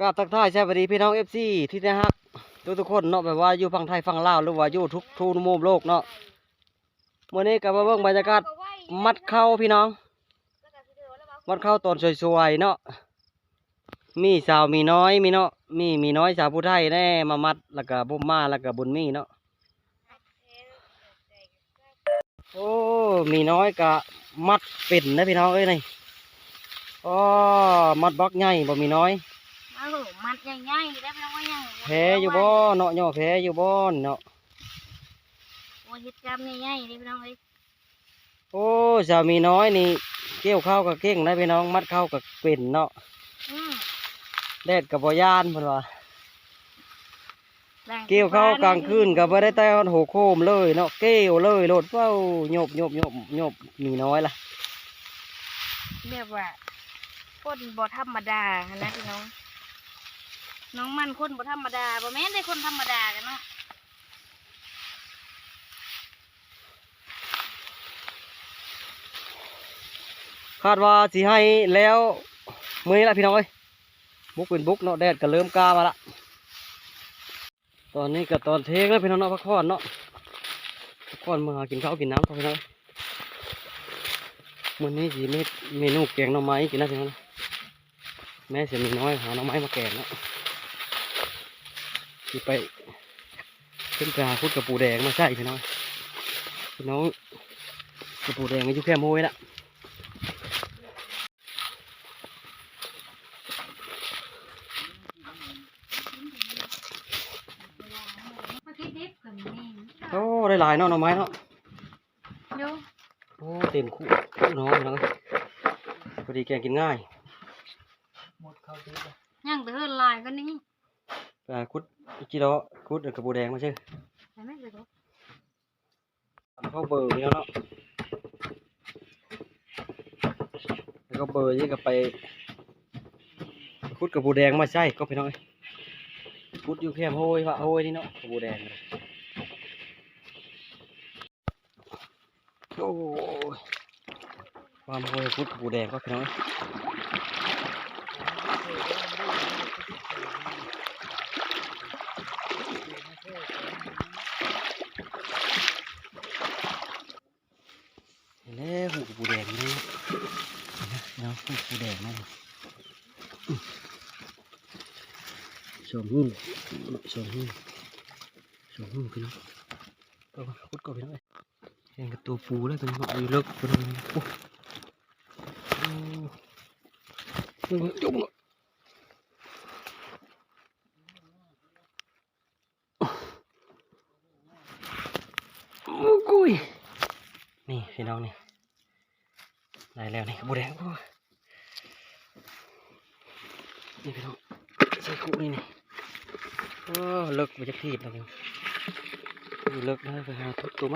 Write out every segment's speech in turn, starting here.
กราบทักทายสวัสดีพี่น้องเอฟซีที่นะฮักทุกทุกคนเนาะแบบว่าอยู่ฝั่งไทยฝั่งลาวหรือว่าอยู่ทุกทูนมุมโลกเนาะเมื่อนี้ก็มาเบิ่งบรรยากาศมัดเข้าพี่น้อง มัดเข้าตอนสวยๆเนาะมีสาวมีน้อยมีเนาะมีมีน้อยสาวผู้ไทยแน่มามัดแล้วก็บุมมาแล้วก็บุญมีเนาะโอ้มีน้อยก็มัดเป็นนะพี่น้องเอ้ยนี่อ๋อมัดบักใหญ่บ่มีน้อย มาหลูมัดใหญ่ๆได้ไม่ต้องว่ายังแพ้อยู่บ่เนาะย่อแพ้อยู่บ่เนาะโอ้ยเฮ็ดกรรมใหญ่ๆนี่พี่น้องเอ้ยโอ้สามีน้อยนี่เกี่ยวข้าวกับเก่งนะพี่น้องมัดข้าวกับเป็นเนาะอืมแดดกับบ่ยานเพิ่นว่าแบ่งเกี่ยวข้าวกลางคืนก็บ่ได้แต่ฮอดหัวโคมเลยเนาะเกี่ยวเลยโลดเฝ้าโยบโยบโยบโยบมีน้อยล่ะเรียกว่าคนบ่ธรรมดาหั่นนะพี่น้อง น้องมันคนบ่ธรรมดาบ่แม่นได้คนธรรมดากันเนาะคาดว่าสิให้แล้วมื้อนี้ละพี่น้องเอ้ยบุกเป็นบุกเนาะแดดก็เริ่มกล้ามาละตอนนี้ก็ตอนเทงแล้วพี่น้องเนาะพักผ่อนเนาะพักผ่อนมาหากินข้าวกินน้ำพี่น้องมื้อนี้สิมีเมนูแกงหน่อไม้กินนะพี่น้องแม่เสียมีน้อยหาหน่อไม้มาแกงเนาะ สิไปขึ้นไปหาพุดกับปูแดงมาใส่พี่น้องพี่น้องกับปูแดงก็อยู่แค่โมยละโอ้ได้หลายเนาะหน่อไม้เนาะโอ้เต็มคู่คู่น้องพี่น้องพอดีแกกินง่ายยังแต่เฮือนลายก็นี่ ไปหาคุดจิโร่คุดกับปูแดงมาใช่ใช่ไหมเดี๋ยวเข้าเบอร์พี่น้องเนาะแล้วก็เบอร์นี่ก็ไปคุดกับปูแดงมาใช่ก็พี่น้องเอ้ยคุดอยู่แค่โห้ยว่าโห้ยนี่เนาะกับปูแดงเลยโอ้ยความโห้ยคุดกับปูแดงก็พี่น้องเอ้ย เห็น แล้วหูปูแดงนี่นะเนาะหูปูแดงนั่นสองหุ่นสองหุ่นสองหุ่นพี่น้องก็คุดก็พี่น้องเอ้ยแข่งกับตัวปูแล้วตัวนี้มันอยเลิกตัวนี้โอ้โอ้โอ้จุ๊บเนาะโอ้กุยนี่พี่น้องนี่ ได้แล้วนี่บูแดงโอ้ยนี่พี่น้องใส่คู่นี่นี่โอ้เลิกไปจะทีบแล้วพี่น้องนี่เลิกได้ไปหาทุกตัวไห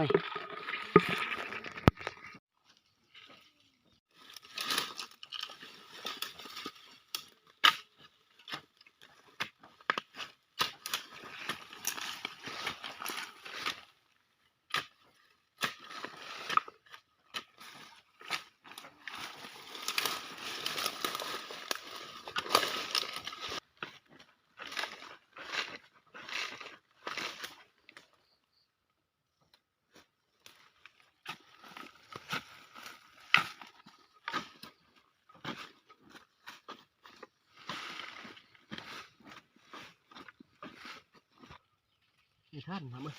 มนี่ท่านมาเมื่อ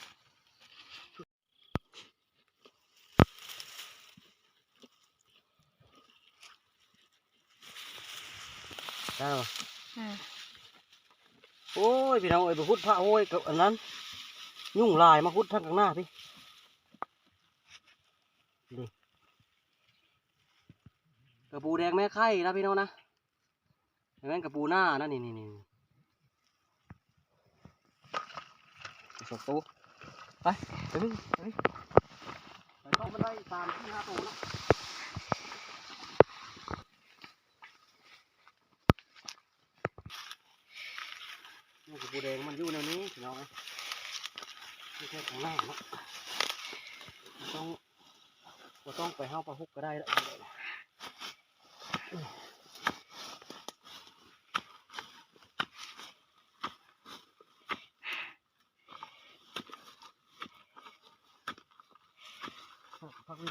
ได้หรออืมโอ้ย พี่น้องเอ้ยไปพุดพระโอ้ยกับอันนั้น ยุ่งลายมาพุดทางข้างหน้าพี่ดิกระปูแดงแม่ไข่นะพี่น้องนะเห็นไหมกระปูหน้านะนี่นี่นี่ สองตัวไปไปพี่ไปพี่ไปเข้าบันไดตามที่ห้าตัวนะนี่กระปูแดงมันอยู่ในนี้พี่น้องเอ้ยไม่ใช่ข้างหน้าเนาะต้องบ่ต้องไปห้าวปลาฮุกก็ได้แล้ว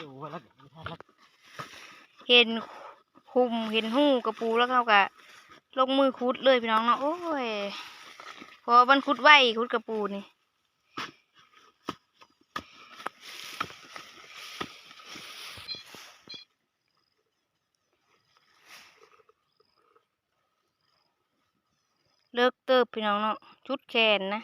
ดูว่าแล้วไม่ทันแล้วเห็นคุมเห็นหูกระปูแล้วเขาก็ลงมือคุดเลยพี่น้องเนาะโอ้ยพอมันคุดไวคุดกระปูนี่เลิกเติบพี่น้องเนาะชุดแขนนะ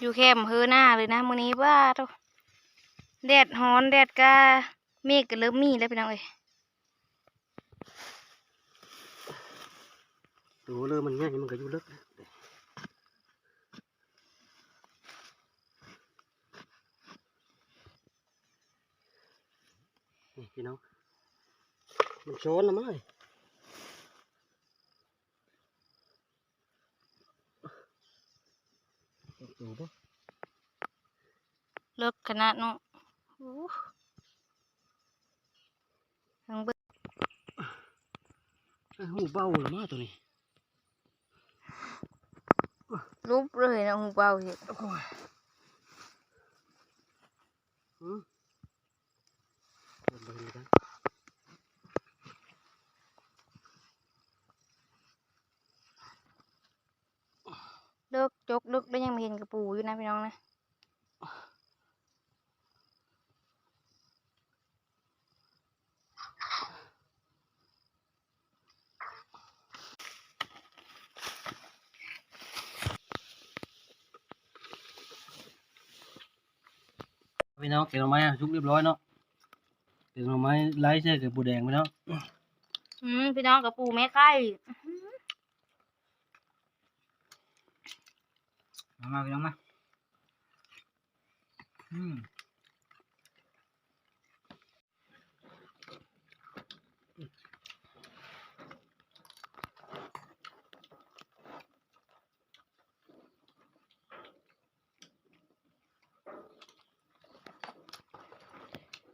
อยู่แคมเฮอหน้าเลยนะมื้อนี้ว่าตแดดฮ้อนแดดกาเมฆก็เริ่มมีแล้วพี่น้องเอ้ยดูเลยมันง่ายมันก็อยู่ลึกนี่พี่น้องมันโชนแล้วมั้ง เลยดูปะเลิกขนาดเนาะโอ้ทางเบิดไอ้หูเบาเลยมาตัวนี้รูปเลยนะหูเบาเห็ด โอ้ยอืมเดินไปเลยกัน เลิ กจกเลิกแล้วยังไม่เห็นกระปูอยู่นะพี่น้องนะพี่น้องเก็บหน่อไม้อะชุกเรียบร้อยเนาะเก็บหน่อไม้ไล่เส้กับปูแดงพี่น้องอืมพี่น้องกระปูแม่ไข่มามาพี่น้องมาอืม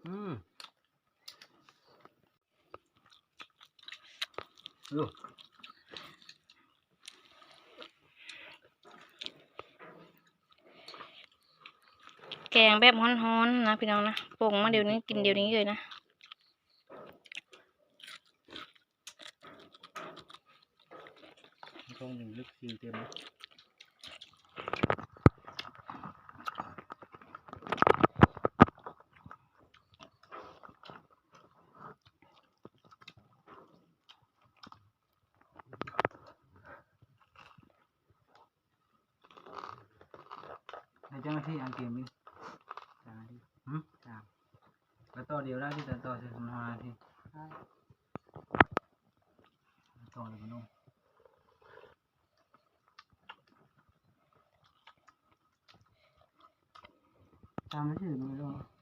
อืมดู แกงแบบฮ้อนๆนะพี่น้องนะปรุงมาเดี๋ยวนี้กินเดี๋ยวนี้เลยนะต้องหนึ่งลึกซีเต็มนะในเจ้าหน้าที่อังเกมนี่สามนาที หืม สาม กระต่อเดียวได้ที่แต่ต่อเสร็จทำห้าทีต่อเลยมันนุ่มตามไม่ถึงเลยหรอ